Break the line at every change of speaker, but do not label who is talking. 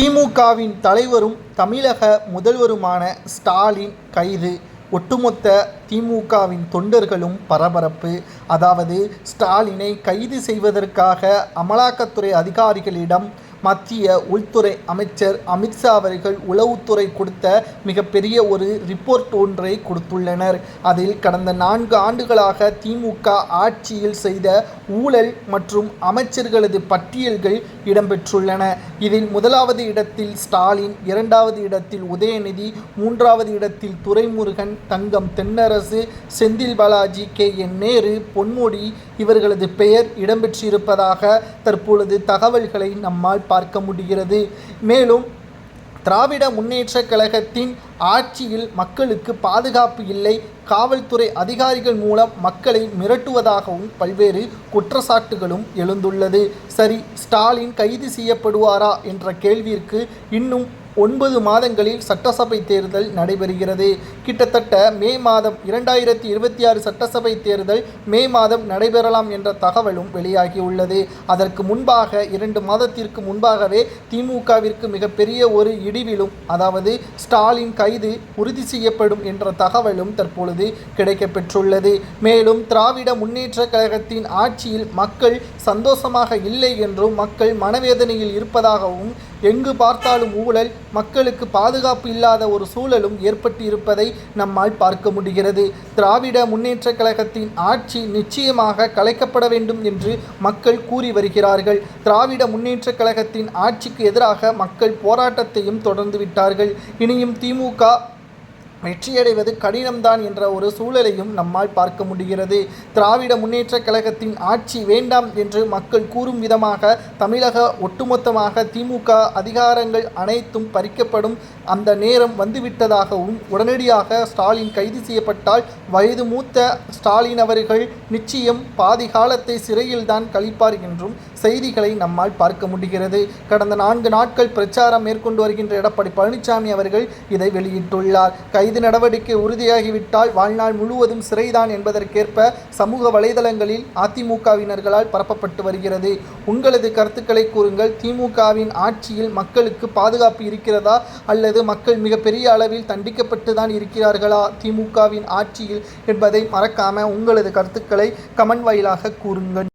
திமுகவின் தலைவரும் தமிழக முதல்வருமான ஸ்டாலின் கைது. ஒட்டுமொத்த திமுகவின் தொண்டர்களும் பரபரப்பு. அதாவது ஸ்டாலினை கைது செய்வதற்காக அமலாக்கத்துறை அதிகாரிகளிடம் மத்திய உள்துறை அமைச்சர் அமித்ஷா அவர்கள் உளவுத்துறை கொடுத்த மிகப்பெரிய ஒரு ரிப்போர்ட் ஒன்றை கொடுத்துள்ளனர். அதில் கடந்த நான்கு ஆண்டுகளாக திமுக ஆட்சியில் செய்த ஊழல் மற்றும் அமைச்சர்களது பட்டியல்கள் இடம்பெற்றுள்ளன. இதில் முதலாவது இடத்தில் ஸ்டாலின் இரண்டாவது இடத்தில் உதயநிதி மூன்றாவது இடத்தில் துரைமுருகன் தங்கம் தென்னரசு செந்தில் பாலாஜி கே. என். நேரு பொன்முடி இவர்களது பெயர் இடம்பெற்றிருப்பதாக தற்பொழுது தகவல்களை நம்மால் பார்க்க முடிகிறது. மேலும் திராவிட முன்னேற்ற கழகத்தின் ஆட்சியில் மக்களுக்கு பாதுகாப்பு இல்லை. காவல்துறை அதிகாரிகள் மூலம் மக்களை மிரட்டுவதாகவும் பல்வேறு குற்றச்சாட்டுகளும் எழுந்துள்ளது. சரி ஸ்டாலின் கைது செய்யப்படுவாரா என்ற கேள்விற்கு இன்னும் ஒன்பது மாதங்களில் சட்டசபை தேர்தல் நடைபெறுகிறது. கிட்டத்தட்ட மே மாதம் இரண்டாயிரத்தி இருபத்தி ஆறு சட்டசபை தேர்தல் மே மாதம் நடைபெறலாம் என்ற தகவலும் வெளியாகியுள்ளது. அதற்கு முன்பாக இரண்டு மாதத்திற்கு முன்பாகவே திமுகவிற்கு மிகப்பெரிய ஒரு இடிவிலும் அதாவது ஸ்டாலின் கைது உறுதி செய்யப்படும் என்ற தகவலும் தற்பொழுது கிடைக்கப்பெற்றுள்ளது. மேலும் திராவிட முன்னேற்ற கழகத்தின் ஆட்சியில் மக்கள் சந்தோஷமாக இல்லை என்றும் மக்கள் மனவேதனையில் இருப்பதாகவும் எங்கு பார்த்தாலும் ஊழல் மக்களுக்கு பாதுகாப்பு இல்லாத ஒரு சூழலும் ஏற்பட்டு இருப்பதை நம்மால் பார்க்க முடிகிறது. திராவிட முன்னேற்றக் கழகத்தின் ஆட்சி நிச்சயமாக கலைக்கப்பட வேண்டும் என்று மக்கள் கூறி வருகிறார்கள். திராவிட முன்னேற்றக் கழகத்தின் ஆட்சிக்கு எதிராக மக்கள் போராட்டத்தையும் தொடர்ந்து விட்டார்கள். இனியும் திமுக வெற்றியடைவது கடினம்தான் என்ற ஒரு சூழலையும் நம்மால் பார்க்க முடிகிறது. திராவிட முன்னேற்ற கழகத்தின் ஆட்சி வேண்டாம் என்று மக்கள் கூறும் விதமாக தமிழக ஒட்டுமொத்தமாக திமுக அதிகாரங்கள் அனைத்தும் பறிக்கப்படும் அந்த நேரம் வந்துவிட்டதாகவும் உடனடியாக ஸ்டாலின் கைது செய்யப்பட்டால் வயது மூத்த ஸ்டாலின் அவர்கள் நிச்சயம் பாதி காலத்தை சிறையில்தான் கழிப்பார் என்றும் செய்திகளை நம்மால் பார்க்க முடிகிறது. கடந்த நான்கு நாட்கள் பிரச்சாரம் மேற்கொண்டு வருகின்ற எடப்பாடி பழனிசாமி அவர்கள் இதை வெளியிட்டுள்ளார். கை கைது நடவடிக்கை உறுதியாகிவிட்டால் வாழ்நாள் முழுவதும் சிறைதான் என்பதற்கேற்ப சமூக வலைதளங்களில் அதிமுகவினர்களால் பரப்பப்பட்டு வருகிறது. உங்களது கருத்துக்களை கூறுங்கள். திமுகவின் ஆட்சியில் மக்களுக்கு பாதுகாப்பு இருக்கிறதா? அல்லது மக்கள் மிகப்பெரிய அளவில் தண்டிக்கப்பட்டு தான் இருக்கிறார்களா? திமுகவின் ஆட்சியில் என்பதை மறக்காம உங்களது கருத்துக்களை கமெண்ட் வாயிலாக கூறுங்கள்.